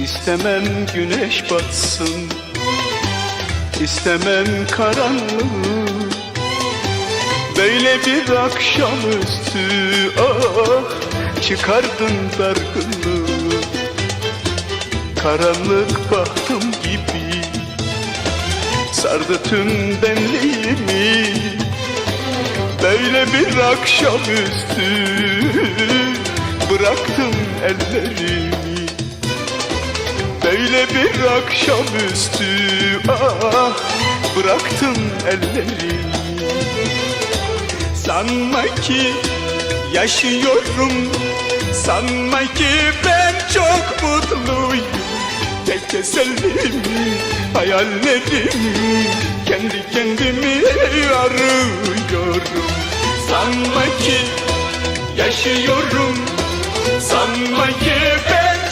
İstemem güneş batsın İstemem karanlığı Böyle bir akşamüstü ah Çıkardın dargınlığı. Karanlık bahtım gibi Sardı tüm benliğimi Böyle bir akşamüstü Bıraktım ellerimi Böyle bir akşamüstü ah Bıraktım ellerimi Sanma ki yaşıyorum Sanma ki ben çok mutluyum. Tek tesellim hayallerim Kendi kendimi arıyorum. Sanma ki yaşıyorum Sanma ki ben